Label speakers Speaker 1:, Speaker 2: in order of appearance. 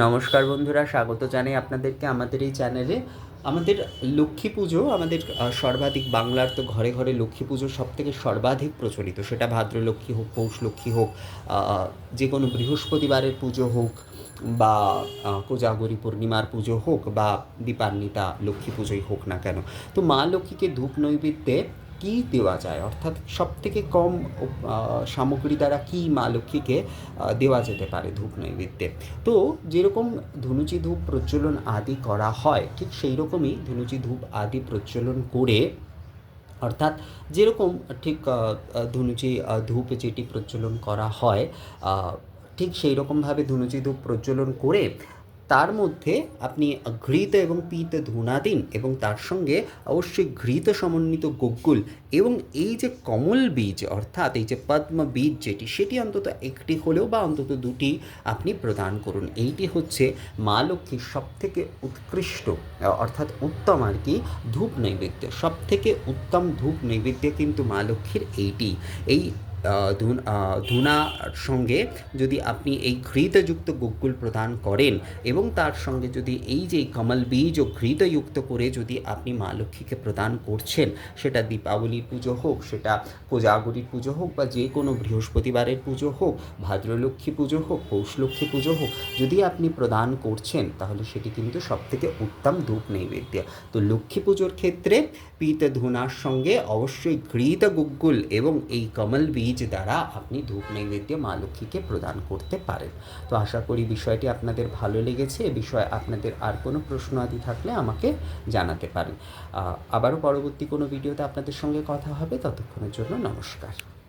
Speaker 1: নমস্কার বন্ধুরা, স্বাগত জানাই আপনাদেরকে আমাদের এই চ্যানেলে। আমাদের লক্ষ্মী পুজো, আমাদের সর্বাধিক বাংলার তো ঘরে ঘরে লক্ষ্মী পুজো সব থেকে সর্বাধিক প্রচলিত। সেটা ভাদ্র লক্ষ্মী হোক, পৌষ লক্ষ্মী হোক যে কোনো বৃহস্পতিবারের পুজো হোক বা কোজাগরী পূর্ণিমার পুজো হোক বা দীপান্বিতা লক্ষ্মী পুজোই হোক না কেন। তো মা লক্ষ্মীকে ধূপ নৈবেদ্যে কী দেওয়া যায়? অর্থাৎ সবথেকে কম সামগ্রী দ্বারা কী মা লক্ষ্মীকে দেওয়া যেতে পারে ধূপ নৈবেদ্যে? তো যেরকম ধুনুচি ধূপ প্রজ্বলন আদি করা হয়, ঠিক সেই রকমই ধুনুচি ধূপ আদি প্রজ্বলন করে, অর্থাৎ যেরকম ঠিক ধুনুচি ধূপ যেটি প্রজ্বলন করা হয় ঠিক সেই রকমভাবে ধুনুচি ধূপ প্রজ্বলন করে তার মধ্যে আপনি ঘৃত এবং পিত ধুনা দিন এবং তার সঙ্গে অবশ্যই ঘৃত সমন্বিত গোকুল এবং এই যে কমল বীজ, অর্থাৎ এই যে পদ্ম বীজ যেটি, সেটি অন্তত একটি হলেও বা অন্তত দুটি আপনি প্রদান করুন। এইটি হচ্ছে মা লক্ষ্মীর সব থেকে উৎকৃষ্ট, অর্থাৎ উত্তম আর কি, ধূপ নৈবেদ্য। সব থেকে উত্তম ধূপ নৈবেদ্য কিন্তু মা লক্ষ্মীর এইটি। এই ধুনার সঙ্গে যদি আপনি এই ঘৃতযুক্ত গোকুল প্রদান করেন এবং তার সঙ্গে যদি এই যে কমল বীজ ও ঘৃতযুক্ত করে যদি আপনি মা লক্ষ্মীকে প্রদান করছেন, সেটা দীপাবলির পুজো হোক, সেটা কোজাগরীর পুজো হোক বা যে কোনো বৃহস্পতিবারের পুজো হোক, ভাদ্রলক্ষ্মী পুজো হোক পৌষলক্ষ্মী পুজো হোক, যদি আপনি প্রদান করছেন, তাহলে সেটি কিন্তু সবথেকে উত্তম ধূপ নৈবেদ্য। তো লক্ষ্মী পুজোর ক্ষেত্রে পিত ধুনার সঙ্গে অবশ্যই ঘৃত গুগ্গুল এবং এই কমল বীজ দ্বারা আপনি ধূপ নৈবেদ্য মা লক্ষ্মীকে প্রদান করতে পারেন। তো আশা করি বিষয়টি আপনাদের ভালো লেগেছে। এ বিষয়ে আপনাদের আর কোনো প্রশ্ন আদি থাকলে আমাকে জানাতে পারেন। আবারও পরবর্তী কোনো ভিডিওতে আপনাদের সঙ্গে কথা হবে। ততক্ষণের জন্য নমস্কার।